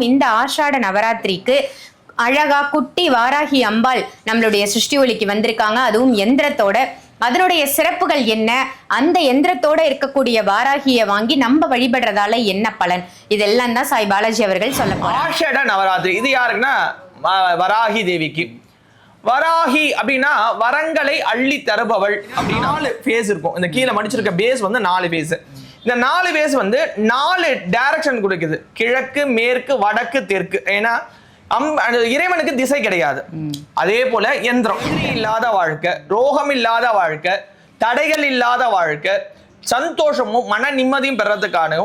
இந்த ஆஷாட நவராத்திரிக்கு அழகா குட்டி வாராகி அம்பாள் நம்மளுடைய சிருஷ்டி ஒலிக்கு வந்திருக்காங்க. அதுவும் எந்திரத்தோட. அதனுடைய சிறப்புகள் என்ன? அந்த எந்திரத்தோட இருக்கக்கூடிய வாராகியை வாங்கி நம்ம வழிபடுறதால என்ன பலன்? இதெல்லாம் தான் சாய் பாலாஜி அவர்கள் சொல்ல போறாங்க ஆஷட நவராத்திரி. இது யாருக்குன்னா வ- வராகி தேவிக்கு. வராகி அப்படின்னா வரங்களை அள்ளி தருபவள் அப்படின்னு நாலு ஃபேஸ் இருக்கும். இந்த கீழே மடிச்சிருக்க பேஸ் வந்து நாலு பேஸ் இந்த நாலு பேஸ் வந்து நாலு டைரக்ஷன் கொடுக்குது. கிழக்கு மேற்கு வடக்கு தெற்கு. ஏன்னா அம் இறைவனுக்கு திசை கிடையாது. அதே போல எந்திரம். இல்லாத வாழ்க்கை ரோகம் இல்லாத வாழ்க்கை தடைகள் இல்லாத வாழ்க்கை சந்தோஷமும் மன நிம்மதியும் பெறதுக்கான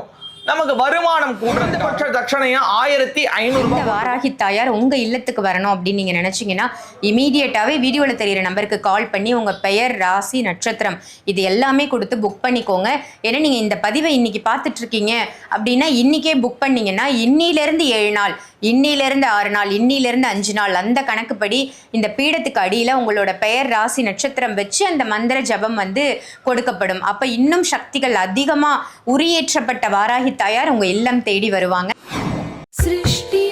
நமக்கு வருமானம் கூடுறதுக்கு பட்ச தட்சணையும் ஆயிரத்தி ஐநூறு வாராகி தாயார் உங்க இல்லத்துக்கு வரணும் அப்படின்னு நீங்க நினைச்சீங்கன்னா இமீடியட்டாவே வீடியோல தெரியிற நம்பருக்கு கால் பண்ணி உங்க பெயர் ராசி நட்சத்திரம் இது எல்லாமே கொடுத்து புக் பண்ணிக்கோங்க. ஏன்னா நீங்க இந்த பதிவை இன்னைக்கு பார்த்துட்டு இருக்கீங்க அப்படின்னா இன்னைக்கே புக் பண்ணீங்கன்னா இன்னில இருந்து ஏழு நாள் இன்னில இருந்து ஆறு நாள் இன்னில இருந்து அஞ்சு நாள் அந்த கணக்குப்படி இந்த பீடத்துக்கு அடியில உங்களோட பெயர் ராசி நட்சத்திரம் வச்சு அந்த மந்திர ஜபம் வந்து கொடுக்கப்படும். அப்ப இன்னும் சக்திகள் அதிகமா உரியேற்றப்பட்ட வாராகி தாயார் உங்க இல்லம் தேடி வருவாங்க. சிருஷ்டி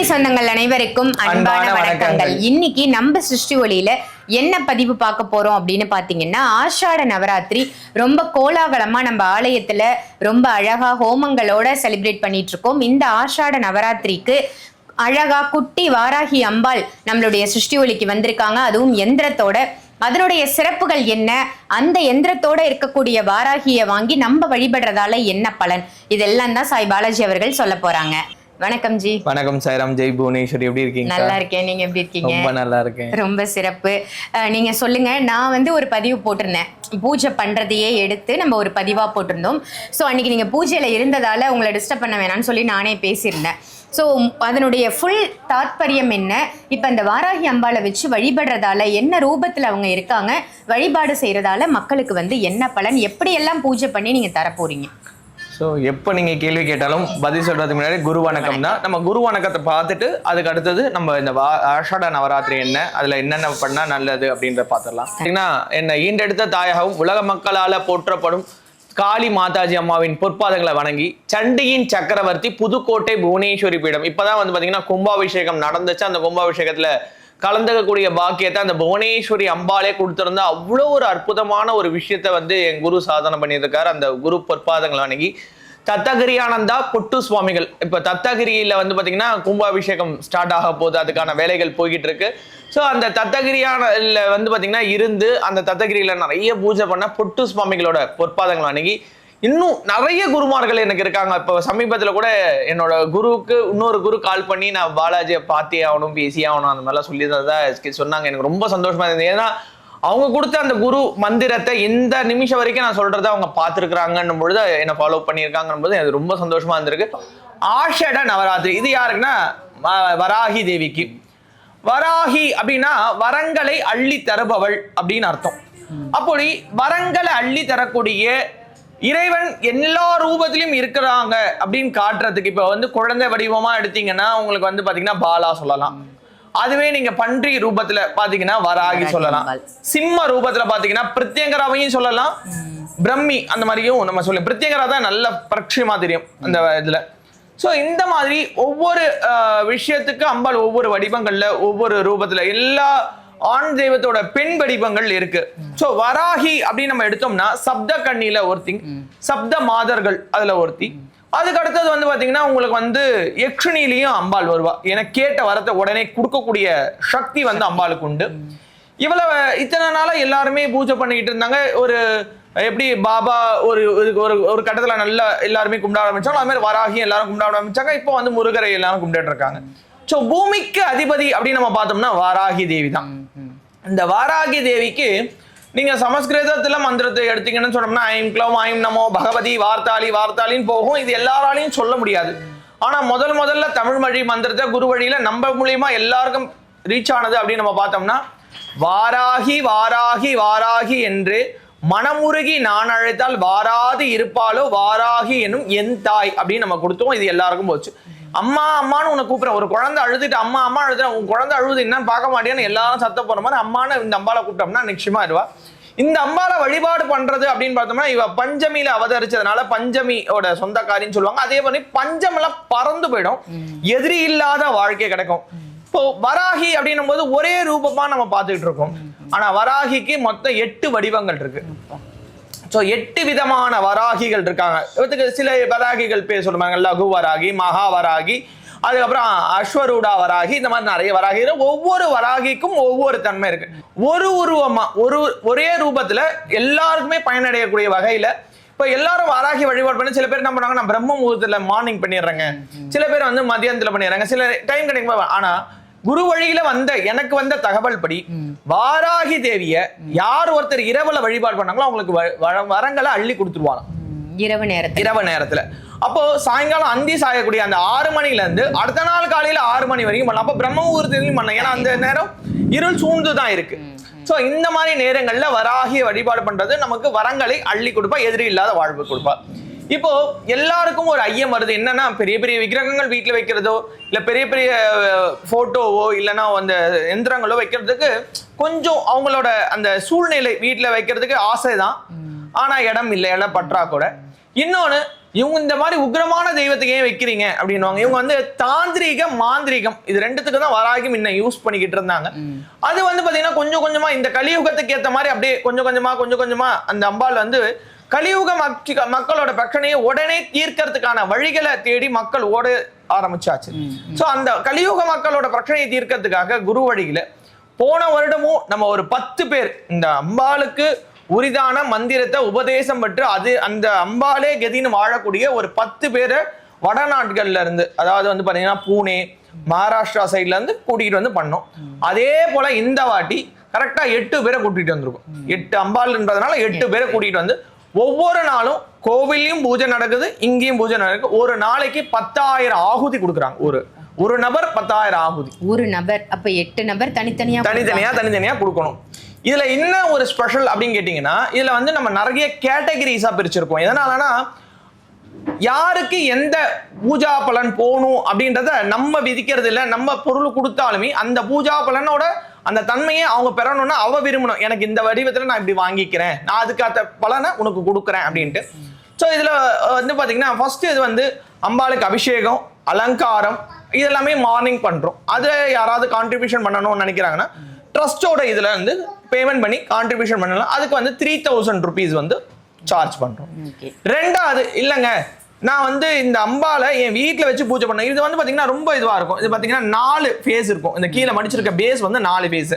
சிருஷ்டி சொந்தங்கள் அனைவருக்கும் அன்பான வணக்கங்கள். இன்னைக்கு நம்ம சிருஷ்டி ஒளியில என்ன பதிவு பார்க்க போறோம் அப்படின்னு பாத்தீங்கன்னா ஆஷாட நவராத்திரி ரொம்ப கோலாகலமா நம்ம ஆலயத்துல ரொம்ப அழகா ஹோமங்களோட செலிப்ரேட் பண்ணிட்டு இருக்கோம். இந்த ஆஷாட நவராத்திரிக்கு அழகா குட்டி வாராகி அம்பாள் நம்மளுடைய சிருஷ்டி ஒளிக்கு வந்திருக்காங்க. அதுவும் எந்திரத்தோட. அதனுடைய சிறப்புகள் என்ன? அந்த எந்திரத்தோட இருக்கக்கூடிய வாராகியை வாங்கி நம்ம வழிபடுறதால என்ன பலன்? இதெல்லாம் தான் சாய் பாலாஜி அவர்கள் சொல்ல போறாங்க. வணக்கம் ஜி. வணக்கம் சாய்ராம். ஜெய் புவனேஸ்வரி எப்படி இருக்கீங்க நல்லா இருக்கேன். நீங்க எப்படி இருக்கீங்க? ரொம்ப நல்லா இருக்கேன். ரொம்ப சிறப்பு. நீங்க சொல்லுங்க. நான் வந்து ஒரு பதிவு போட்டிருந்தேன். பூஜை பண்றதையே எடுத்து நம்ம ஒரு பதிவா போட்டிருந்தோம். ஸோ அன்னைக்கு நீங்க பூஜையில இருந்ததால உங்களை டிஸ்டர்ப் பண்ண வேணாம்னு சொல்லி நானே பேசியிருந்தேன். ஸோ அதனுடைய ஃபுல் தாத்பரியம் என்ன? இப்போ இந்த வாராகி அம்பாளை வச்சு வழிபடுறதால என்ன ரூபத்தில் அவங்க இருக்காங்க? வழிபாடு செய்யறதால மக்களுக்கு வந்து என்ன பலன்? எப்படியெல்லாம் பூஜை பண்ணி நீங்க தர போறீங்க ஸோ எப்போ நீங்க கேள்வி கேட்டாலும் பதில் சொல்றதுக்கு முன்னாடி குரு வணக்கம் தான். நம்ம குரு வணக்கத்தை பார்த்துட்டு அதுக்கு அடுத்தது நம்ம இந்த வா ஆஷாட நவராத்திரி என்ன அதுல என்னென்ன பண்ணா நல்லது அப்படின்றத பார்த்துடலாம் பார்த்தீங்கன்னா என்ன ஈண்டெடுத்த தாயகவும் உலக மக்களால போற்றப்படும் காளி மாதாஜி அம்மாவின் பொற்பாதங்களை வணங்கி சண்டியின் சக்கரவர்த்தி புதுக்கோட்டை புவனேஸ்வரி பீடம். இப்பதான் வந்து பாத்தீங்கன்னா கும்பாபிஷேகம் நடந்துச்சு. அந்த கும்பாபிஷேகத்துல கலந்துக்கக்கூடிய பாக்கியத்தை அந்த புவனேஸ்வரி அம்பாலே கொடுத்துருந்தா அவ்வளோ ஒரு அற்புதமான ஒரு விஷயத்த வந்து என் குரு சாதனை பண்ணியிருக்காரு. அந்த குரு பொற்பாதங்கள் அன்னைக்கு தத்தகிரியானந்தா பொட்டு சுவாமிகள். இப்போ தத்தகிரியில் வந்து பார்த்தீங்கன்னா கும்பாபிஷேகம் ஸ்டார்ட் ஆக போகுது. அதுக்கான வேலைகள் போய்கிட்டு இருக்கு. ஸோ அந்த தத்தகிரியான வந்து பார்த்திங்கன்னா இருந்து அந்த தத்தகிரியில் நிறைய பூஜை பண்ண பொட்டு சுவாமிகளோட பொற்பாதங்கள் அன்னைக்கு இன்னும் நிறைய குருமார்கள் எனக்கு இருக்காங்க. இப்போ சமீபத்தில் கூட என்னோட குருவுக்கு இன்னொரு குரு கால் பண்ணி நான் பாலாஜியை பார்த்தே ஆகணும் பேசி ஆகணும் அந்த மாதிரிலாம் சொல்லி தான் சொன்னாங்க. எனக்கு ரொம்ப சந்தோஷமா இருந்தது. ஏன்னா அவங்க கொடுத்த அந்த குரு மந்திரத்தை இந்த நிமிஷம் வரைக்கும் நான் சொல்றத அவங்க பார்த்துருக்குறாங்கன்னும் பொழுது என்னை ஃபாலோ பண்ணியிருக்காங்கன்னும் போது எனக்கு ரொம்ப சந்தோஷமா இருந்திருக்கு. ஆஷட நவராத்திரி. இது யாருக்குன்னா வ- வராகி தேவிக்கு. வராகி அப்படின்னா வரங்களை அள்ளி தருபவள் அப்படின்னு அர்த்தம். அப்படி வரங்களை அள்ளி தரக்கூடிய இறைவன் எல்லா ரூபத்திலும் இருக்கிறாங்க அப்படின்னு காட்டுறதுக்கு இப்ப வந்து குழந்தை வடிவமா எடுத்தீங்கன்னா உங்களுக்கு வந்து பாத்தீங்கன்னா பாலா சொல்லலாம். அதுவே நீங்க பன்றி ரூபத்துல பாத்தீங்கன்னா வராகி சொல்லலாம். சிம்ம ரூபத்துல பாத்தீங்கன்னா பிரத்யங்கராவையும் சொல்லலாம். பிரம்மி அந்த மாதிரியும் நம்ம சொல்லலாம் பிரத்யங்கரா தான் நல்ல பரிட்சயமா தெரியும் அந்த இதுல. ஸோ இந்த மாதிரி ஒவ்வொரு விஷயத்துக்கு அம்பாள் ஒவ்வொரு வடிவங்கள்ல ஒவ்வொரு ரூபத்துல எல்லா ஆண் தெய்வத்தோட பெண் வடிவங்கள் இருக்கு. ஸோ வராகி அப்படின்னு நம்ம எடுத்தோம்னா சப்த கண்ணியில ஒருத்தி சப்த மாதர்கள் அதுல ஒருத்தி. அதுக்கு அடுத்தது வந்து பாத்தீங்கன்னா உங்களுக்கு வந்து யக்ஷினிலையும் அம்பாள் வருவா. ஏன்னா கேட்ட வரத்தை உடனே கொடுக்கக்கூடிய சக்தி வந்து அம்பாளுக்கு உண்டு. இவ்வளவு இத்தனை நாளா எல்லாருமே பூஜை பண்ணிக்கிட்டு இருந்தாங்க. ஒரு எப்படி பாபா ஒரு ஒரு- ஒரு ஒரு கட்டத்துல நல்லா எல்லாருமே கும்பிட ஆரம்பிச்சாங்க அது மாதிரி வராகி எல்லாரும் கும்பிட ஆரம்பிச்சாங்க. இப்போ வந்து முருகரை எல்லாரும் கும்பிட்டு இருக்காங்க. ஸோ பூமிக்கு அதிபதி அப்படின்னு நம்ம பார்த்தோம்னா வாராகி தேவி தான். இந்த வாராகி தேவிக்கு நீங்க சமஸ்கிருதத்துல மந்திரத்தை எடுத்தீங்கன்னு சொன்னோம்னா ஐம் க்ளோம் ஐம் நமோ பகவதி வார்த்தாளி வார்த்தாளின்னு போகும். இது எல்லாராலையும் சொல்ல முடியாது. ஆனா முதல் முதல்ல தமிழ் மொழி மந்திரத்தை குரு வழியில நம்ம மூலியமா எல்லாருக்கும் ரீச் ஆனது அப்படின்னு நம்ம பார்த்தோம்னா வாராகி வாராகி வாராகி என்று மனமுருகி நான் அழைத்தால் வாராது இருப்பாளோ வாராகி எனும் என் தாய் அப்படின்னு நம்ம கொடுத்தோம். இது எல்லாருக்கும் போச்சு. அம்மா அம்மான்னு உன்னை கூப்பிடுறேன். ஒரு குழந்தை அழுதுட்டு அம்மா அம்மா அழுதுற உன் குழந்தை அழுது என்னன்னு பார்க்க மாட்டேன்னு எல்லாரும் சத்த போற மாதிரி அம்மான்னு இந்த அம்பால கூப்பிட்டோம்னா நிச்சயமா இருவா இந்த அம்பால வழிபாடு பண்றது அப்படின்னு பார்த்தோம்னா இவ பஞ்சமியில அவதரிச்சதுனால பஞ்சமியோட சொந்தக்காரின்னு சொல்லுவாங்க. அதே மாதிரி பஞ்சம் எல்லாம் பறந்து போயிடும். எதிரி இல்லாத வாழ்க்கை கிடைக்கும். இப்போ வராகி அப்படின்னும் போது ஒரே ரூபமா நம்ம பார்த்துக்கிட்டு இருக்கோம். ஆனா வராகிக்கு மொத்தம் எட்டு வடிவங்கள் இருக்கு. ஸோ எட்டு விதமான வராகிகள் இருக்காங்க. இவத்துக்கு சில வராகிகள் பேர் சொல்லுவாங்க. லகு வராகி மகா வராகி அதுக்கப்புறம் அஸ்வரூடா வராகி இந்த மாதிரி நிறைய வராகி. ஒவ்வொரு வராகிக்கும் ஒவ்வொரு தன்மை இருக்கு. ஒரு உருவமா ஒரு ஒரே ரூபத்துல எல்லாருக்குமே பயனடையக்கூடிய வகையில இப்போ எல்லாரும் வராகி வழிபாடு பண்ணி சில பேர் என்ன பண்ணுவாங்க நான் பிரம்ம முகூர்த்தத்தில் மார்னிங் பண்ணிடுறேங்க. சில பேர் வந்து மதியானத்தில் பண்ணிடுறாங்க. சில டைம் கிடைக்கும் ஆனால் குரு வழியில வந்த எனக்கு வந்த தகவல் படி வாராகி தேவிய யார் ஒருத்தர் இரவுல வழிபாடு பண்ணாங்களோ அவங்களுக்கு வரங்களை அள்ளி கொடுத்துருவாங்க இரவு நேரத்தில். இரவு நேரத்துல. அப்போ சாயங்காலம் அந்தி சாயக்கூடிய அந்த ஆறு மணில இருந்து அடுத்த நாள் காலையில ஆறு மணி வரைக்கும் பண்ணலாம். அப்போ பிரம்ம முகூர்த்தத்திலையும் பண்ணலாம். ஏன்னா அந்த நேரம் இருள் சூழ்ந்து தான் இருக்கு சோ இந்த மாதிரி நேரங்கள்ல வராகிய வழிபாடு பண்றது நமக்கு வரங்களை அள்ளி கொடுப்பா எதிரி இல்லாத வாழ்வு கொடுப்பா. இப்போ எல்லாருக்கும் ஒரு ஐயம் வருது. என்னன்னா பெரிய பெரிய விக்கிரகங்கள் வீட்டுல வைக்கிறதோ இல்ல பெரிய பெரிய போட்டோவோ இல்லைன்னா அந்த எந்திரங்களோ வைக்கிறதுக்கு கொஞ்சம் அவங்களோட அந்த சூழ்நிலை வீட்டுல வைக்கிறதுக்கு ஆசைதான். ஆனா இடம் இல்லை இடம் பற்றாக்குறை இன்னொன்னு இவங்க இந்த மாதிரி உக்ரமான தெய்வத்துக்கு ஏன் வைக்கிறீங்க அப்படின்னுவாங்க. இவங்க வந்து தாந்திரீக மாந்திரீகம் இது ரெண்டுத்துக்கு தான் வராகி முன்ன யூஸ் பண்ணிக்கிட்டு இருந்தாங்க. அது வந்து பாத்தீங்கன்னா கொஞ்சம் கொஞ்சமா இந்த கலியுகத்துக்கு ஏத்த மாதிரி அப்படியே கொஞ்சம் கொஞ்சமா கொஞ்சம் கொஞ்சமா அந்த அம்பாள் வந்து கலியுக மக்க- மக்களோட பிரச்சனையை உடனே தீர்க்கறதுக்கான வழிகளை தேடி மக்கள் ஓட ஆரம்பிச்சாச்சு. சோ அந்த கலியுக மக்களோட பிரச்சனையை தீர்க்கறதுக்காக குரு வழியில போன வருடமும் நம்ம ஒரு பத்து பேர் இந்த அம்பாளுக்கு உரிதான மந்திரத்தை உபதேசம் பெற்று அது அந்த அம்பாலே கதின்னு வாழக்கூடிய ஒரு பத்து பேரை வடநாடுகள்ல இருந்து அதாவது வந்து பாத்தீங்கன்னா பூனே மகாராஷ்டிரா சைட்ல இருந்து கூட்டிகிட்டு வந்து பண்ணோம். அதே போல இந்த வாட்டி கரெக்டா எட்டு பேரை கூட்டிட்டு வந்திருக்கோம். எட்டு அம்பாள்ன்றதுனால எட்டு பேரை கூட்டிட்டு வந்து ஒவ்வொரு நாளும் கோவிலையும் பூஜை நடக்குது இங்கேயும் பூஜை நடக்குது ஒரு நாளைக்கு பத்தாயிரம் ஆகுதி கொடுக்குறாங்க. ஒரு ஒரு நபர் பத்தாயிரம் ஆகுதி. ஒரு நபர் அப்ப எட்டு நபர் தனித்தனியா தனித்தனியா தனித்தனியா கொடுக்கணும். இதுல என்ன ஒரு ஸ்பெஷல் அப்படின்னு கேட்டீங்கன்னா இதுல வந்து நம்ம நிறைய கேட்டகரிஸா பிரிச்சிருக்கோம். எதனாலனா யாருக்கு எந்த பூஜா பலன் போகணும் அப்படின்றத நம்ம விதிக்கிறது இல்ல நம்ம பொருள் கொடுத்தாலுமே அந்த பூஜா பலனோட அந்த தன்மையை அவங்க பெறணும்னா அவ விரும்பணும். எனக்கு இந்த வடிவத்துல நான் இப்படி வாங்கிக்கிறேன். நான் அதுக்காக பலனை உனக்கு கொடுக்குறேன் அப்படின்ட்டு. ஸோ இதுல வந்து பாத்தீங்கன்னா ஃபர்ஸ்ட் இது வந்து அம்பாளுக்கு அபிஷேகம் அலங்காரம் இதெல்லாமே மார்னிங் பண்றோம். அதுல யாராவது கான்ட்ரிபியூஷன் பண்ணணும்னு நினைக்கிறாங்கன்னா ட்ரஸ்டோட இதுல வந்து பேமெண்ட் பண்ணி கான்ட்ரிபியூஷன் பண்ணலாம். அதுக்கு வந்து த்ரீ தௌசண்ட் ருபீஸ் வந்து சார்ஜ் பண்றோம். ஓகே ரெண்டாவது இல்லைங்க நான் வந்து இந்த அம்பால என் வீட்ல வச்சு பூஜை பண்ணேன். இது வந்து பாத்தீங்கன்னா ரொம்ப இதுவா இருக்கும். இது பாத்தீங்கன்னா நாலு ஃபேஸ் இருக்கும். இந்த கீழே மடிச்சிருக்க பேஸ் வந்து நாலு பேஸ்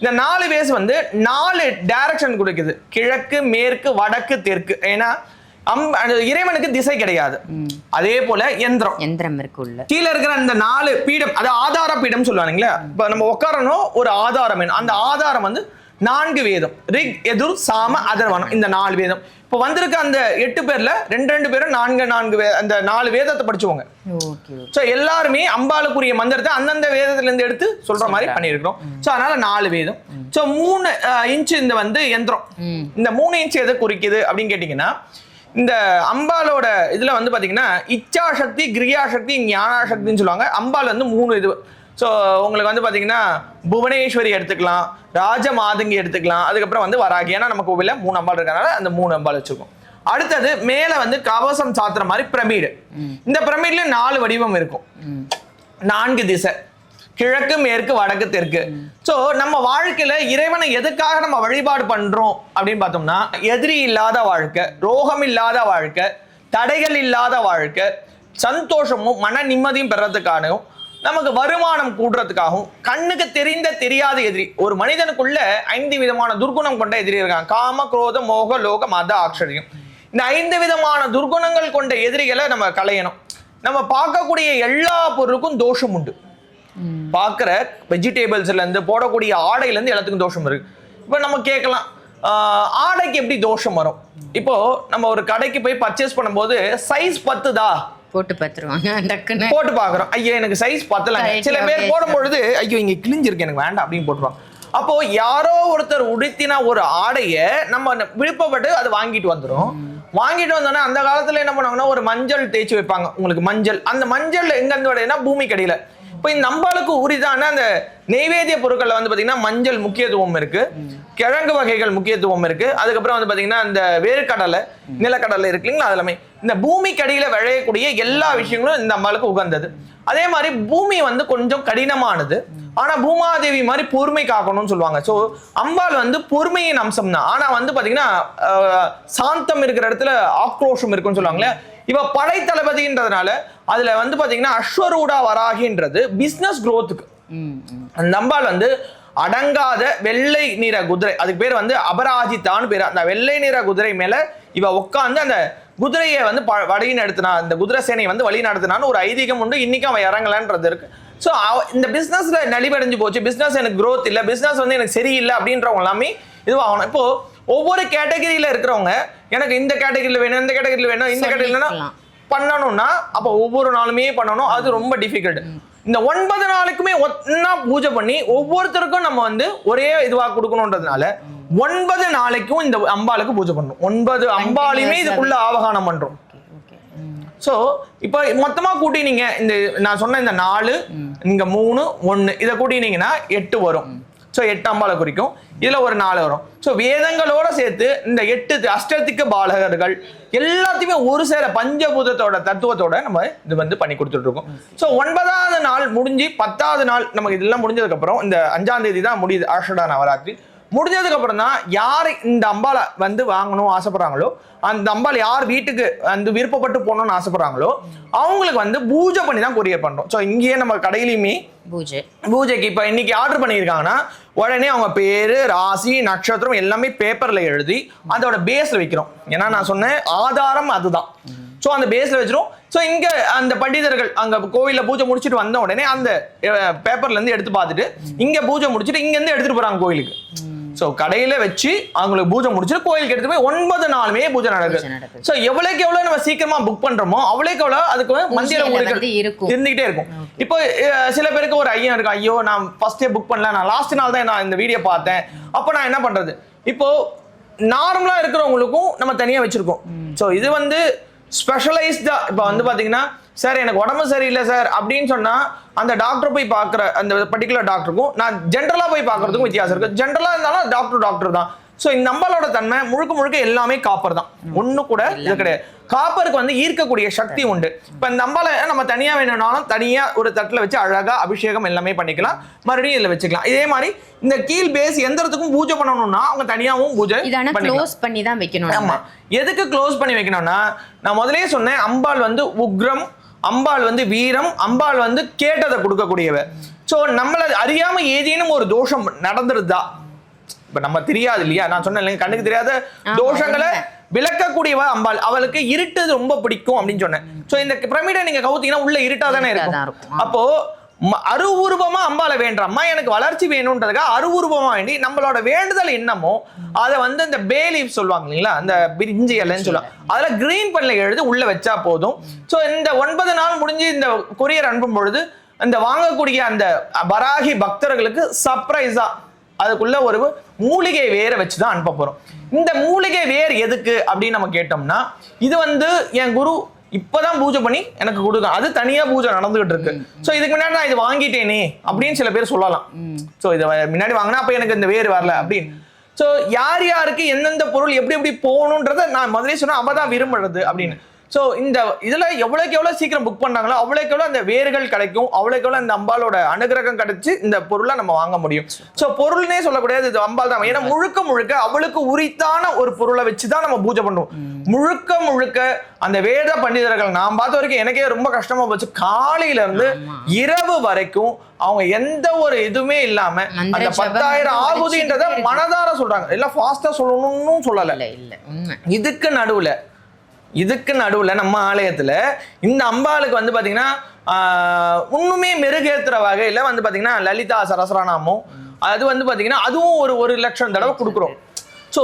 இந்த நாலு பேஸ் வந்து நாலு டைரக்ஷன் கொடுக்குது. கிழக்கு மேற்கு வடக்கு தெற்கு. ஏன்னா இறைவனுக்கு திசை கிடையாது. அதே போல எந்திரம். எந்திரம் இருக்கு உள்ள. கீழே இருக்கிற அந்த நாலு பீடம் அது ஆதார பீடம் சொல்லுவாங்களே இப்ப நம்ம உட்காரணும் ஒரு ஆதாரம் வேணும். அந்த ஆதாரம் வந்து நான்கு வேதம். ரிக் எதுர் சாம அதர்வனம் இந்த நாலு வேதம். இப்போ வந்திருக்க அந்த எட்டு பேர்ல ரெண்டு ரெண்டு பேரும் நான்கு நான்கு அந்த நாலு வேதத்தை படிச்சுவோங்க ஸோ எல்லாருமே அம்பாளுக்குரிய மந்திரத்தை அந்தந்த வேதத்துல இருந்து எடுத்து சொல்ற மாதிரி பண்ணியிருக்கிறோம். ஸோ அதனால நாலு வேதம். ஸோ மூணு இன்ச் இந்த வந்து எந்திரம். இந்த மூணு இன்ச் எதை குறிக்குது அப்படின்னு கேட்டிங்கன்னா இந்த அம்பாலோட இதுல வந்து பாத்தீங்கன்னா இச்சா சக்தி கிரியா சக்தி ஞானா சக்தின்னு சொல்லுவாங்க. அம்பாள் வந்து மூணு இது. ஸோ உங்களுக்கு வந்து பாத்தீங்கன்னா புவனேஸ்வரி எடுத்துக்கலாம் ராஜமாதங்கி எடுத்துக்கலாம் அதுக்கப்புறம் வந்து வராகி. ஏன்னா நம்ம கோவில்ல மூணு அம்பாள் இருக்கறனால அந்த மூணு அம்பாள் வச்சிருக்கோம். அடுத்தது மேல வந்து கவசம் சாத்துற மாதிரி பிரமிடு. இந்த பிரமிட்ல நாலு வடிவம் இருக்கும். நான்கு திசை. கிழக்கு மேற்கு வடக்கு தெற்கு. சோ நம்ம வாழ்க்கையில இறைவனை எதுக்காக நம்ம வழிபாடு பண்றோம் அப்படின்னு பார்த்தோம்னா எதிரி இல்லாத வாழ்க்கை ரோகம் இல்லாத வாழ்க்கை தடைகள் இல்லாத வாழ்க்கை சந்தோஷமும் மன நிம்மதியும் பெறறதுக்காகவும் நமக்கு வருமானம் கூடுறதுக்காகவும் கண்ணுக்கு தெரிந்த தெரியாத எதிரி ஒரு மனிதனுக்குள்ள ஐந்து விதமான துர்குணம் கொண்ட எதிரி இருக்காங்க. காம குரோத மோக லோக மத ஆச்சரியம். இந்த ஐந்து விதமான துர்குணங்கள் கொண்ட எதிரிகளை நம்ம களையணும். நம்ம பார்க்கக்கூடிய எல்லா பொருளுக்கும் தோஷம் உண்டு. பார்க்குற வெஜிடேபிள்ஸ்ல இருந்து போடக்கூடிய ஆடையில இருந்து எல்லாத்துக்கும் தோஷம் இருக்கு. இப்போ நம்ம கேட்கலாம். ஆடைக்கு எப்படி தோஷம் வரும்? இப்போ நம்ம ஒரு கடைக்கு போய் பர்ச்சேஸ் பண்ணும்போது சைஸ் பத்துதா? போட்டு பத்துருவாங்க டக்குன்னு. போட்டு பார்க்குறோம். ஐயோ எனக்கு சைஸ் Right, சில பேர் okay, போடும் பொழுது ஐயோ இங்க கிழிஞ்சிருக்கு எனக்கு வேண்டாம் அப்படின்னு போட்டுருவாங்க. அப்போ யாரோ ஒருத்தர் உடுத்தின ஒரு ஆடைய நம்ம விருப்பப்பட்டு அது வாங்கிட்டு வந்துரும். வாங்கிட்டு வந்தோன்னா அந்த காலத்துல என்ன பண்ணுவாங்கன்னா ஒரு மஞ்சள் தேய்ச்சி வைப்பாங்க. உங்களுக்கு மஞ்சள். அந்த மஞ்சள் எங்க இருந்து பூமி கடியில. இப்போ இந்த அம்பாளுக்கு உரிதான அந்த நெய்வேத்திய பொருட்கள்ல வந்து பாத்தீங்கன்னா மஞ்சள் முக்கியத்துவம் இருக்கு. கிழங்கு வகைகள் முக்கியத்துவம் இருக்கு. அதுக்கப்புறம் வந்து பாத்தீங்கன்னா இந்த வேர்க்கடலை நிலக்கடலை இருக்கு இல்லைங்களா? அது எல்லாமே இந்த பூமி கடியில விளையக்கூடிய எல்லா விஷயங்களும் இந்த அம்பாளுக்கு உகந்தது. அதே மாதிரி பூமி வந்து கொஞ்சம் கடினமானது. ஆனா பூமாதேவி மாதிரி பொறுமை காக்கணும்னு சொல்லுவாங்க. சோ அம்பாள் வந்து பொறுமையின் அம்சம் தான் ஆனா வந்து பாத்தீங்கன்னா ஆஹ், சாந்தம் இருக்கிற இடத்துல ஆக்ரோஷம் இருக்குன்னு சொல்லுவாங்களே இவ படை தளபதின்றதுனால அதுல வந்து பாத்தீங்கன்னா அஸ்வரூடா வராகின்றது ம், ம். அந்த அம்பாள் வந்து அடங்காத வெள்ளை நிற குதிரை அதுக்கு பேர் வந்து அபராஜித்தான்னு பேர் அந்த வெள்ளை நிற குதிரை மேல இவ உட்காந்து அந்த குதிரையை வந்து ப- வழி நடத்தினா அந்த குதிரை சேனையை வந்து வழி நடத்தினான்னு ஒரு ஐதீகம் உண்டு. இன்னைக்கு அவன் இறங்கலன்றது இருக்கு. ஸோ இந்த பிசினஸ்ல நலிவடைஞ்சு போச்சு. பிசினஸ் எனக்கு growth இல்லை. பிசினஸ் வந்து எனக்கு சரியில்லை அப்படின்றவங்க எல்லாமே இதுவாகணும். இப்போ ஒவ்வொரு கேட்டகரியில இருக்கிறவங்க எனக்கு இந்த கேட்டகரியில வேணும் இந்த கேட்டகரியில வேணும் இந்த கேட்டகரியில. பண்ணணும்னா அப்ப ஒவ்வொரு நாளுமே பண்ணணும். அது ரொம்ப டிஃபிகல்ட் இந்த ஒன்பது நாளுக்குமே ஒன்னா பூஜை பண்ணி ஒவ்வொருத்தருக்கும் நம்ம வந்து ஒரே இதுவா கொடுக்கணுன்றதுனால ஒன்பது நாளைக்கும் இந்த அம்பாளுக்கு பூஜை பண்ணணும் ஒன்பது அம்பாலையுமே இதுக்குள்ள ஆவகானம் பண்றோம். சோ இப்போ மொத்தமா கூட்டினீங்க இந்த நான் சொன்ன இந்த நாலு இங்க மூணு ஒண்ணு இதை கூட்டினீங்கன்னா எட்டு வரும். சோ எட்டு அம்பாளை குறிக்கும். இதுல ஒரு நாலு வரும். சோ வேதங்களோட சேர்த்து இந்த எட்டு அஷ்டதிக்கு பாலகர்கள் எல்லாத்தையுமே ஒரு சேர பஞ்சபூதத்தோட தத்துவத்தோட நம்ம இது வந்து பண்ணி கொடுத்துட்டு இருக்கோம் சோ ஒன்பதாவது நாள் முடிஞ்சு பத்தாவது நாள் நமக்கு இதெல்லாம் முடிஞ்சதுக்கு அப்புறம் இந்த அஞ்சாம் தேதி தான் முடியுது ஆஷடா நவராத்திரி. முடிஞ்சதுக்கு அப்புறம் தான் யார் இந்த அம்பாலை வந்து வாங்கணும் ஆசைப்படுறாங்களோ அந்த அம்பாள் யார் வீட்டுக்கு வந்து விருப்பப்பட்டு போகணும்னு ஆசைப்படுறாங்களோ அவங்களுக்கு வந்து பூஜை பண்ணி தான் கொரியர் பண்றோம். ஸோ இங்கேயே நம்ம கடையிலையுமே பூஜை. பூஜைக்கு இப்போ இன்னைக்கு ஆர்டர் பண்ணியிருக்காங்கன்னா உடனே அவங்க பேரு ராசி நட்சத்திரம் எல்லாமே பேப்பர்ல எழுதி அதோட பேஸ்ல வைக்கிறோம். ஏன்னா நான் சொன்னேன் ஆதாரம் அதுதான். ஸோ அந்த பேஸ்ல வச்சிரும். ஸோ இங்க அந்த பண்டிதர்கள் அங்க கோவில்ல பூஜை முடிச்சுட்டு வந்த உடனே அந்த பேப்பர்ல இருந்து எடுத்து பார்த்துட்டு இங்க பூஜை முடிச்சுட்டு இங்க இருந்து எடுத்துட்டு போறாங்க கோயிலுக்கு. ஸோ கடையில வச்சு அவங்களுக்கு பூஜை முடிச்சுட்டு கோயிலுக்கு எடுத்து போய் ஒன்பது நாளுமே பூஜை நடக்குது. ஸோ எவ்வளவுக்கு எவ்வளவு நம்ம சீக்கிரமா புக் பண்றோமோ அவ்வளவுக்கு எவ்வளவு அதுக்கு மந்திர இருக்கும். இருந்துகிட்டே இருக்கும். இப்போ சில பேருக்கு ஒரு ஐயம் இருக்கு ஐயோ நான் ஃபர்ஸ்டே புக் பண்ணல. நான் லாஸ்ட் நாள் தான் நான் இந்த வீடியோ பார்த்தேன். அப்போ நான் என்ன பண்றது? இப்போ நார்மலா இருக்கிறவங்களுக்கும் நம்ம தனியா வச்சிருக்கோம். ஸோ இது வந்து ஸ்பெஷலைஸ்டா இப்போ வந்து பாத்தீங்கன்னா சார் எனக்கு உடம்பு சரியில்லை சார் அப்படின்னு சொன்னா அந்த டாக்டர் போய் பார்க்குற அந்த பர்டிகுலர் டாக்டருக்கும் நான் ஜென்ரலா போய் பார்க்கறதுக்கும் வித்தியாசம் இருக்கு. ஜென்ரலா இருந்தாலும் டாக்டர் டாக்டர் தான். ஸோ இந்த நம்மளோட தன்மை முழுக்க முழுக்க எல்லாமே காப்பர் தான். ஒண்ணு கூட இது கிடையாது. காப்பருக்கு வந்து ஈர்க்கக்கூடிய சக்தி உண்டு. இப்போ இந்த அம்பால நம்ம தனியா வேணும்னாலும் தனியா ஒரு தட்டுல வச்சு அழகா அபிஷேகம் எல்லாமே பண்ணிக்கலாம். மறுபடியும் இதுல வச்சுக்கலாம். இதே மாதிரி இந்த கீழ் பேஸ் எந்த இடத்துக்கும் பூஜை பண்ணணும்னா அவங்க தனியாவும் பூஜை க்ளோஸ் பண்ணி தான் வைக்கணும் நம்ம. ஆமா. எதுக்கு க்ளோஸ் பண்ணி வைக்கணும்னா நான் முதல்லயே சொன்னேன் அம்பாள் வந்து உக்ரம் அம்பாள் வந்து வீரம் அம்பாள் வந்து கேட்டதை கொடுக்கக்கூடியவ. சோ நம்மள அறியாம ஏதேனும் ஒரு தோஷம் நடந்துருதா இப்ப நம்ம தெரியாது இல்லையா? நான் சொன்னேன் கண்ணுக்கு தெரியாத தோஷங்களை. விளக்கக்கூடியவ அம்பாள். அவளுக்கு இருட்டு ரொம்ப பிடிக்கும் அப்படின்னு சொன்னேன். சோ இந்த பிரமிடை நீங்க கவுத்தீங்கன்னா உள்ள இருட்டா தானே இருக்கும். அப்போ அருவுருவமா அம்பாளை வேண்டாம்மா எனக்கு வளர்ச்சி வேணும்ன்றதுக்காக அருவுருவமா வேண்டி நம்மளோட வேண்டுதல் என்னமோ அதை வந்து இந்த பேலீஃப் சொல்லுவாங்க இல்லைங்களா? அந்த பிரிஞ்சி இலைன்னு சொல்லுவாங்க. அதுல கிரீன் பண்ணல எழுதி உள்ள வச்சா போதும். சோ இந்த ஒன்பது நாள் முடிஞ்சு இந்த கொரியர் அனுப்பும் பொழுது இந்த வாங்கக்கூடிய அந்த பராகி பக்தர்களுக்கு சர்ப்ரைஸா அதுக்குள்ள ஒரு மூலிகை வேரை வச்சு தான் அனுப்ப போறோம். இந்த மூலிகை வேர் எதுக்கு அப்படின்னு நம்ம கேட்டோம்னா இது வந்து என் குரு இப்பதான் பூஜை பண்ணி எனக்கு கொடுக்கும் அது தனியா பூஜை நடந்துகிட்டு இருக்கு சோ இதுக்கு முன்னாடி நான் இது வாங்கிட்டேனே அப்படின்னு சில பேர் சொல்லலாம். சோ இதை முன்னாடி வாங்கினா அப்ப எனக்கு இந்த வேர் வரல அப்படின்னு. சோ யார் யாருக்கு எந்தெந்த பொருள் எப்படி எப்படி போகணுன்றத நான் முதலே சொன்னேன். அவ தான் விரும்புறது அப்படின்னு. சோ இந்த இதுல எவ்வளவுக்கு எவ்வளவு சீக்கிரம் புக் பண்ணாங்களோ அவ்வளவுக்கு எவ்வளவு அந்த வேர்கள் கிடைக்கும் அவ்வளவுக்கு எவ்வளவு இந்த அம்பாலோட அனுகிரகம் கிடைச்சு இந்த பொருளை நம்ம வாங்க முடியும். சோ பொருள்னே சொல்லக்கூடாது இது அம்பாள் தான். ஏன்னா முழுக்க முழுக்க அவளுக்கு உரித்தான ஒரு பொருளை வச்சு தான் நம்ம பூஜை பண்ணுவோம். முழுக்க முழுக்க அந்த வேத பண்டிதர்கள் நான் பார்த்த வரைக்கும் எனக்கே ரொம்ப கஷ்டமா போச்சு. காலையில இருந்து இரவு வரைக்கும் அவங்க எந்த ஒரு இதுவுமே இல்லாம அந்த பத்தாயிரம் ஆகுதின்றத. மனதார சொல்றாங்க. எல்லாம் ஃபாஸ்டா சொல்லணும்னு சொல்லல. இதுக்கு நடுவுல இதுக்கு நடுவில் நம்ம ஆலயத்தில் இந்த அம்பாளுக்கு வந்து பார்த்தீங்கன்னா இன்னுமே மெருகேற்றுற வகையில் வந்து பார்த்தீங்கன்னா லலிதா சரஸ்வரநாமம் அது வந்து பார்த்தீங்கன்னா அதுவும் ஒரு ஒரு லட்சம் தடவை கொடுக்குறோம். ஸோ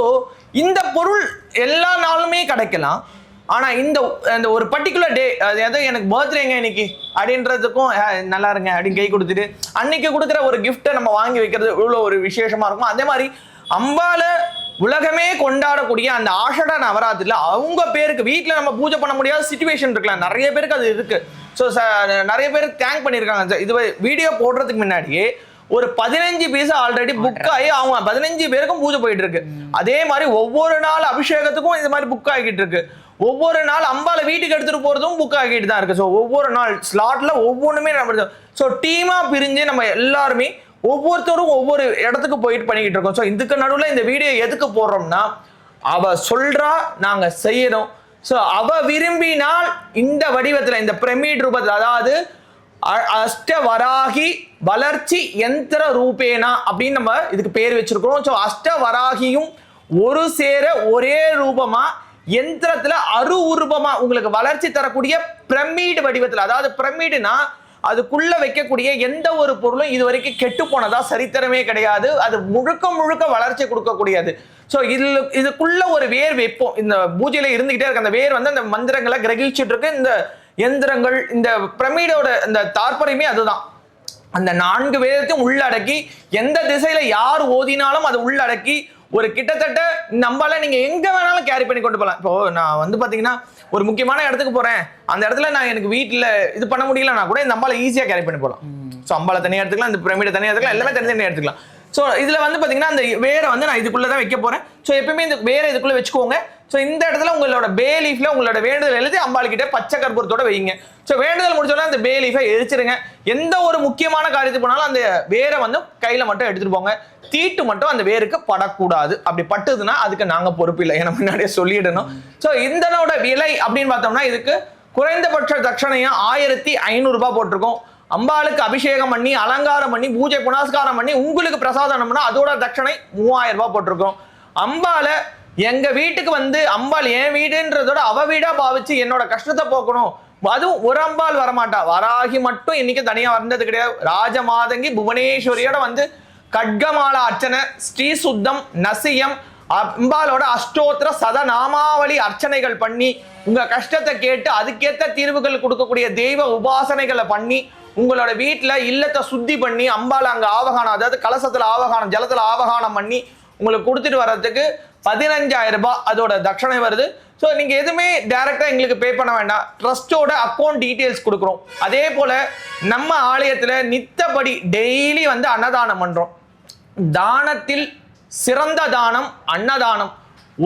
இந்த பொருள் எல்லா நாளுமே கிடைக்கலாம். ஆனால் இந்த அந்த ஒரு பர்டிகுலர் டே ஏதோ எனக்கு பர்த்டேங்க இன்னைக்கு அப்படின்றதுக்கும் நல்லா இருங்க அப்படின்னு கை கொடுத்துட்டு அன்னைக்கு கொடுக்குற ஒரு கிஃப்ட்டை நம்ம வாங்கி வைக்கிறது இவ்வளோ ஒரு விசேஷமாக இருக்கும். அதே மாதிரி அம்பால உலகமே கொண்டாடக்கூடிய அந்த ஆஷட நவராத்திரில அவங்க பேருக்கு வீட்டில் நம்ம பூஜை பண்ண முடியாத சுச்சுவேஷன் இருக்கலாம் நிறைய பேருக்கு அது இருக்கு. ஸோ நிறைய பேர் தேங்க் பண்ணியிருக்காங்க. இது வீடியோ போடுறதுக்கு முன்னாடியே ஒரு பதினஞ்சு பீஸ் ஆல்ரெடி புக் ஆகி அவங்க பதினஞ்சு பேருக்கும் பூஜை போயிட்டு இருக்கு. அதே மாதிரி ஒவ்வொரு நாள் அபிஷேகத்துக்கும் இது மாதிரி புக் ஆகிட்டு இருக்கு. ஒவ்வொரு நாள் அம்பால வீட்டுக்கு எடுத்துட்டு போறதும் புக் ஆகிட்டு தான் இருக்கு. ஸோ ஒவ்வொரு நாள் ஸ்லாட்ல ஒவ்வொன்றுமே நம்ம ஸோ டீமா பிரிஞ்சு நம்ம எல்லாருமே ஒவ்வொருத்தரும் ஒவ்வொரு இடத்துக்கு போயிட்டு பண்ணிக்கிட்டு இருக்கோம். ஸோ இதுக்கு நடுவில் இந்த வீடியோ எதுக்கு போடுறோம்னா அவ சொல்றா நாங்க செய்யணும். ஸோ அவ விரும்பினால் இந்த வடிவத்தில் இந்த பிரமிட் ரூபத்தில் அதாவது அ- அஷ்ட வராகி வளர்ச்சி எந்திர ரூபேனா அப்படின்னு நம்ம இதுக்கு பேர் வச்சிருக்கிறோம். ஸோ அஷ்ட வராகியும் ஒரு சேர ஒரே ரூபமா எந்திரத்தில் அரு உருவமா உங்களுக்கு வளர்ச்சி தரக்கூடிய பிரமிடு வடிவத்தில் அதாவது பிரமிடுனா அதுக்குள்ள வைக்கக்கூடிய எந்த ஒரு பொருளும் இது வரைக்கும் கெட்டு போனதா சரித்திரமே கிடையாது. அது முழுக்க முழுக்க வளர்ச்சி கொடுக்கக்கூடியது. ஸோ இதில் இதுக்குள்ள ஒரு வேர் வைப்போம். இந்த பூஜையில இருந்துகிட்டே இருக்க அந்த வேர் வந்து அந்த மந்திரங்களை கிரகிச்சுட்டு இருக்கு இந்த எந்திரங்கள் இந்த பிரமிடோட இந்த தாற்பயமே அதுதான். அந்த நான்கு வேதத்தையும் உள்ளடக்கி எந்த திசையில யார் ஓதினாலும் அதை உள்ளடக்கி ஒரு கிட்டத்தட்ட நம்மளால நீங்க எங்க வேணாலும் கேரி பண்ணி கொண்டு போகலாம் இப்போ நான் வந்து பாத்தீங்கன்னா ஒரு முக்கியமான இடத்துக்கு போறேன். அந்த இடத்துல நான் எனக்கு வீட்டில் இது பண்ண முடியலன்னா கூட இந்த அம்பால ஈஸியா கேரி பண்ணி போகலாம் ஸோ அம்பால தனியா எடுத்துக்கலாம் இந்த பிரமிட தனியா எடுத்துக்கலாம் எல்லாமே தனி தனியா எடுத்துக்கலாம். ஸோ இதில் வந்து பார்த்தீங்கன்னா அந்த வேரை வந்து நான் இதுக்குள்ளே தான் வைக்க போகிறேன் ஸோ எப்பயுமே இந்த வேரை இதுக்குள்ளே வச்சுக்கோங்க. ஸோ இந்த இடத்துல உங்களோட பே லீஃப்ல உங்களோட வேண்டுதல் எழுதி அம்பாள்கிட்ட பச்சை கற்பூரத்தோட வைங்க ஸோ வேண்டுதல் முடிச்சோடனே அந்த பே லீஃபை எரிச்சிருங்க. எந்த ஒரு முக்கியமான காரியத்துக்கு போனாலும் அந்த வேரை வந்து கையில் மட்டும் எடுத்துகிட்டு போங்க. தீட்டு மட்டும் அந்த வேருக்கு படக்கூடாது. அப்படி பட்டுதுன்னா அதுக்கு நாங்க பொறுப்பு இல்லை. ஏன்னா முன்னாடியே சொல்லிடணும். ஸோ இதனோட விலை அப்படின்னு பார்த்தோம்னா இதுக்கு குறைந்தபட்ச தட்சணையா ஆயிரத்தி ஐநூறு ரூபாய் போட்டிருக்கோம். அம்பாளுக்கு அபிஷேகம் பண்ணி அலங்காரம் பண்ணி பூஜை புனஸ்காரம் பண்ணி உங்களுக்கு பிரசாதம்னா அதோட தட்சணை மூவாயிரம் ரூபாய் போட்டிருக்கோம். அம்பாளை எங்க வீட்டுக்கு வந்து அம்பாள் என் வீடுன்றதோட அவ வீடா பாவிச்சு என்னோட கஷ்டத்தை போக்கணும். அதுவும் ஒரு அம்பாள் வரமாட்டா. வராகி மட்டும் இன்னைக்கு தனியா வந்தது கிடையாது. ராஜமாதங்கி புவனேஸ்வரியோட வந்து கட்கமாலா அர்ச்சனை ஸ்ரீ சுத்தம் நசியம் அம்பாலோட அஷ்டோத்திர சதநாமாவளி அர்ச்சனைகள் பண்ணி உங்க கஷ்டத்தை கேட்டு அதுக்கேற்ற தீர்வுகள் கொடுக்கக்கூடிய தெய்வ உபாசனைகளை பண்ணி உங்களோட வீட்டில் இல்லத்தை சுத்தி பண்ணி அம்பால அங்கே ஆவகானம் அதாவது கலசத்தில் ஆவகானம் ஜலத்தில் ஆவகானம் பண்ணி உங்களுக்கு கொடுத்துட்டு வர்றதுக்கு பதினஞ்சாயிரம் ரூபாய் அதோட தட்சணை வருது. ஸோ நீங்கள் எதுவுமே டைரெக்டாக எங்களுக்கு பே பண்ண வேண்டாம். ட்ரஸ்டோட அக்கௌண்ட் டீட்டெயில்ஸ் கொடுக்குறோம். அதே போல் நம்ம ஆலயத்தில் நித்தபடி டெய்லி வந்து அன்னதானம் பண்ணுறோம் தானத்தில் சிறந்த தானம் அன்னதானம்.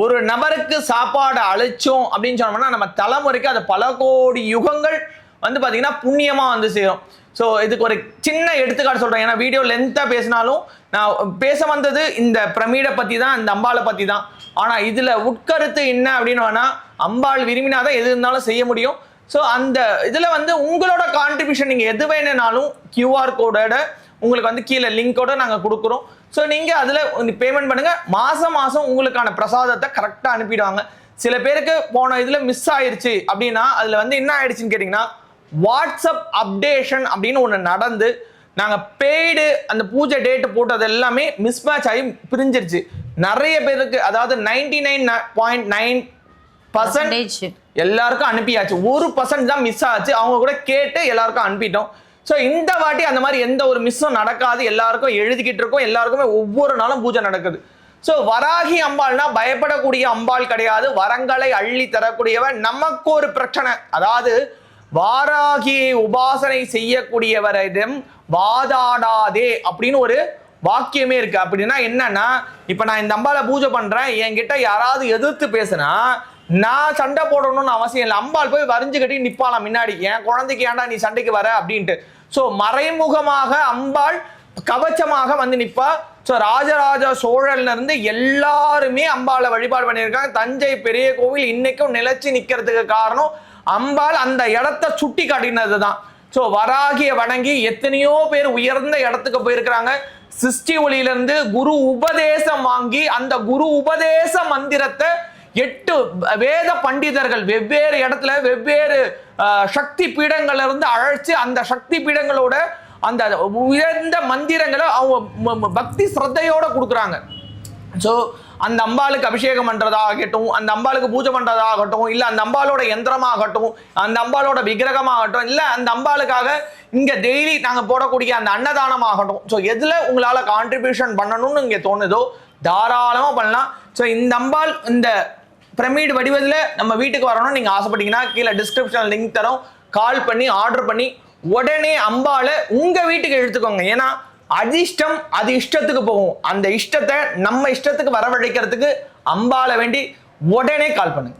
ஒரு நபருக்கு சாப்பாடு அழைச்சோம் அப்படின்னு சொன்னோம்னா நம்ம தலைமுறைக்கு அது பல கோடி யுகங்கள் வந்து பார்த்தீங்கன்னா புண்ணியமாக வந்து சேரும். ஸோ இதுக்கு ஒரு சின்ன எடுத்துக்காட்டு சொல்கிறேன் ஏன்னா வீடியோ லென்த்தாக பேசினாலும் நான் பேச வந்தது இந்த பிரமிடை பற்றி தான் இந்த அம்பாளை பற்றி தான் ஆனால் இதில் உட்கருத்து என்ன அப்படின்னு அம்பாள் அம்பாள் விரும்பினாதான் எது இருந்தாலும் செய்ய முடியும். ஸோ அந்த இதில் வந்து உங்களோட கான்ட்ரிபியூஷன் நீங்கள் எது வேணுனாலும் கியூஆர் கோடோட உங்களுக்கு வந்து கீழே லிங்கோட நாங்கள் கொடுக்குறோம். ஸோ நீங்க அதுல பேமெண்ட் பண்ணுங்க. மாசம் மாசம் உங்களுக்கான பிரசாதத்தை கரெக்டா அனுப்பிடுவாங்க. சில பேருக்கு போன இதுல மிஸ் ஆயிருச்சு அப்படின்னா அதுல வந்து என்ன ஆயிடுச்சுன்னு கேட்டிங்கன்னா வாட்ஸ்அப் அப்டேஷன் அப்படின்னு ஒன்று நடந்து நாங்கள் பெய்டு அந்த பூஜை டேட்டு போட்டது எல்லாமே மிஸ்மேட்ச் ஆகி பிரிஞ்சிருச்சு. நிறைய பேருக்கு அதாவது ninety nine point nine percent Percentage. எல்லாருக்கும் அனுப்பியாச்சு. ஒரு பர்சன்ட் தான் மிஸ் ஆச்சு. அவங்க கூட கேட்டு எல்லாருக்கும் அனுப்பிட்டோம். ஸோ இந்த வாட்டி அந்த மாதிரி எந்த ஒரு மிஸ்ஸும் நடக்காது. எல்லாருக்கும் எழுதிக்கிட்டு இருக்கோம். எல்லாருக்குமே ஒவ்வொரு நாளும் பூஜை நடக்குது. ஸோ வராகி அம்பாள்னா பயப்படக்கூடிய அம்பாள் கிடையாது. வரங்களை அள்ளி தரக்கூடியவன். நமக்கு ஒரு பிரச்சனை. அதாவது வாராகியை உபாசனை செய்யக்கூடியவரிடம் வாதாடாதே அப்படின்னு ஒரு வாக்கியமே இருக்கு. அப்படின்னா என்னன்னா இப்போ நான் இந்த அம்பாளை பூஜை பண்றேன். என்கிட்ட யாராவது எதிர்த்து பேசுனா நான் சண்டை போடணும்னு அவசியம் இல்லை. அம்பாள் போய் வரிஞ்சு கட்டி நிப்பாளாம் முன்னாடி என் குழந்தைக்கு ஏன்டா நீ சண்டைக்கு வர? அப்படின்ட்டு. ஸோ மறைமுகமாக அம்பாள் கவச்சமாக வந்து நிற்பா. ஸோ ராஜராஜ சோழன்லேருந்து எல்லாருமே அம்பாளை வழிபாடு பண்ணியிருக்காங்க. தஞ்சை பெரிய கோவில் இன்னைக்கும் நிலச்சி நிற்கிறதுக்கு காரணம் அம்பாள் அந்த இடத்த சுட்டி காட்டினது தான். ஸோ வராகிய வணங்கி எத்தனையோ பேர் உயர்ந்த இடத்துக்கு போயிருக்கிறாங்க. சிருஷ்டி ஒளியிலிருந்து குரு உபதேசம் வாங்கி அந்த குரு உபதேச மந்திரத்தை எட்டு வேத பண்டிதர்கள் வெவ்வேறு இடத்துல வெவ்வேறு சக்தி பீடங்கள்ல இருந்து அழைச்சு அந்த சக்தி பீடங்களோட அந்த உயர்ந்த மந்திரங்களை அவங்க பக்தி ஸ்ரத்தையோட கொடுக்குறாங்க. ஸோ அந்த அம்பாளுக்கு அபிஷேகம் பண்ணுறதாகட்டும் அந்த அம்பாளுக்கு பூஜை பண்ணுறதாகட்டும் இல்லை அந்த அம்பாலோட யந்திரமாகட்டும் அந்த அம்பாலோட விக்கிரகமாகட்டும் இல்லை அந்த அம்பாளுக்காக இங்கே டெய்லி நாங்கள் போடக்கூடிய அந்த அன்னதானமாகட்டும். ஸோ எதில் உங்களால் கான்ட்ரிபியூஷன் பண்ணணும்னு இங்கே தோணுதோ தாராளமாக பண்ணலாம். ஸோ இந்த அம்பாள் இந்த பிரமிட் வடிவத்தில் நம்ம வீட்டுக்கு வரணும்னு நீங்கள் ஆசைப்பட்டீங்கன்னா கீழே டிஸ்கிரிப்ஷன் லிங்க் தரோம். கால் பண்ணி ஆர்டர் பண்ணி உடனே அம்பாளை உங்கள் வீட்டுக்கு எடுத்துக்கோங்க. ஏன்னா அதிர்ஷ்டம் அது இஷ்டத்துக்கு போகும். அந்த இஷ்டத்தை நம்ம இஷ்டத்துக்கு வரவழைக்கிறதுக்கு அம்பாளை வேண்டி உடனே கால் பண்ணுங்க.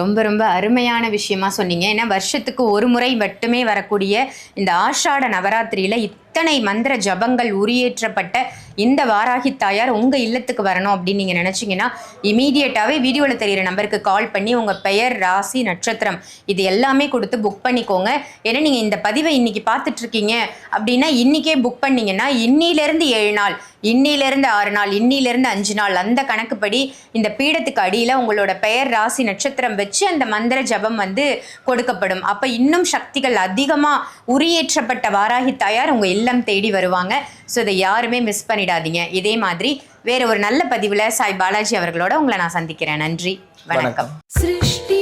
ரொம்ப ரொம்ப அருமையான விஷயமா சொன்னீங்க. ஏன்னா வருஷத்துக்கு ஒரு முறை மட்டுமே வரக்கூடிய இந்த ஆஷாட நவராத்திரியில் இத்தனை மந்திர ஜபங்கள் உரியேற்றப்பட்ட இந்த வாராகி தாயார் உங்கள் இல்லத்துக்கு வரணும் அப்படின்னு நீங்கள் நினச்சிங்கன்னா இமீடியட்டாகவே வீடியோவில் தெரிகிற நம்பருக்கு கால் பண்ணி உங்கள் பெயர் ராசி நட்சத்திரம் இது எல்லாமே கொடுத்து புக் பண்ணிக்கோங்க. ஏன்னா நீங்கள் இந்த பதிவை இன்னைக்கு பார்த்துட்ருக்கீங்க அப்படின்னா இன்னைக்கே புக் பண்ணிங்கன்னா இன்னிலிருந்து ஏழு நாள் இன்னிலேருந்து ஆறு நாள் இன்னிலிருந்து அஞ்சு நாள் அந்த கணக்குப்படி இந்த பீடத்துக்கு அடியில் உங்களோட பெயர் ராசி நட்சத்திரம் வச்சு அந்த மந்திர ஜபம் வந்து கொடுக்கப்படும். அப்போ இன்னும் சக்திகள் அதிகமாக உரியேற்றப்பட்ட வாராகி தாயார் உங்கள் இல்லம் தேடி வருவாங்க. ஸோ இதை யாருமே மிஸ் பண்ணிடாதீங்க. இதே மாதிரி வேற ஒரு நல்ல பதிவில் சாய் பாலாஜி அவர்களோட உங்களை நான் சந்திக்கிறேன். நன்றி. வணக்கம். சிருஷ்டி